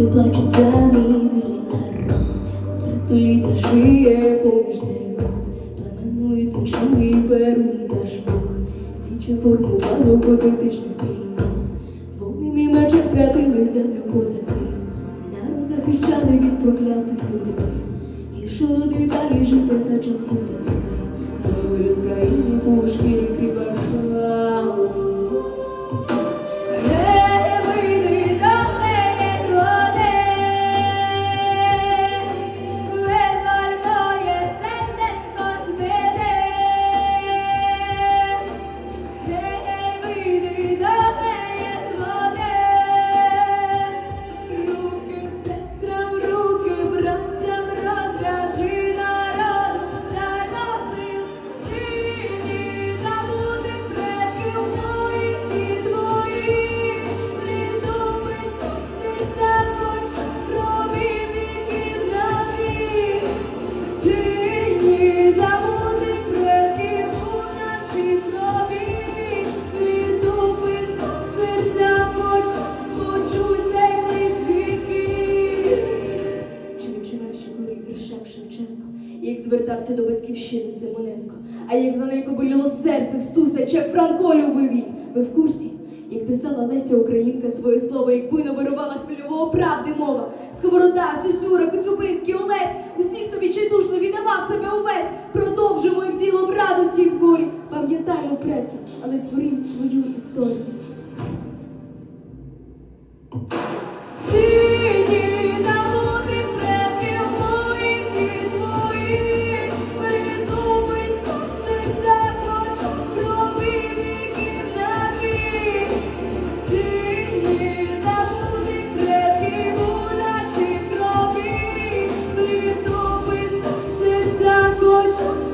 Люди плачуть за мій народ, Три століття жиє поміжний год, Пламенують вучний перуни та шпух, Віче формувало політичних спільнот. Вони мій мечем святили землю козаки, Народ захищали від проклятої люби. І люди далі життя за часів Петра, Мови в країні по шкірі кріпаку. як звертався до батьківщини Симоненко, а як за неї кобиліло серце встусе, чек Франко любив її. Ви в курсі? Як писала Леся Українка своє слово, якби не вирувала хвильового правди мова. Сковорода, Сюсюра, Коцюбинський, Олесь, усі, хто відчайдушно віддавав себе увесь, продовжимо їх ділом радості в горі. Пам'ятаємо предків, але творимо свою історію. Jesus.